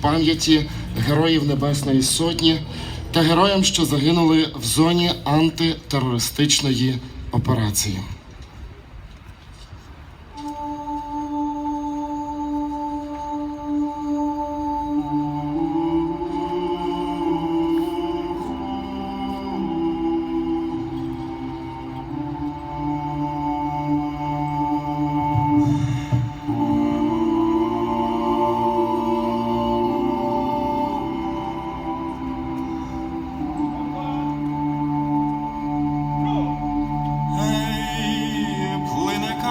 пам'яті Героїв Небесної Сотні та героям, що загинули в зоні антитерористичної операції.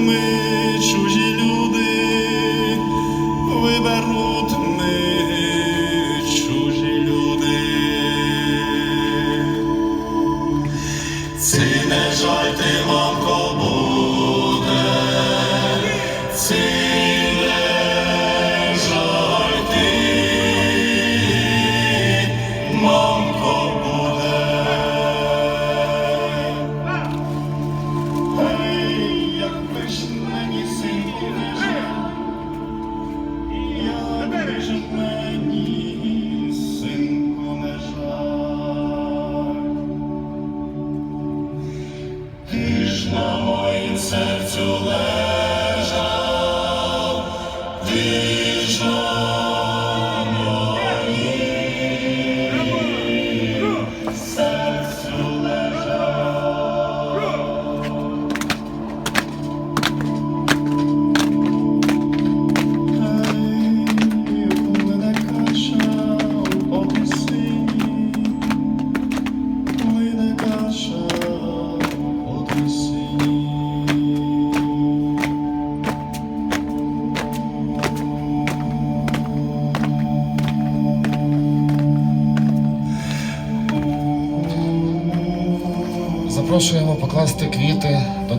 me. серцю лежав, вічно. запрошуємо покласти квіти.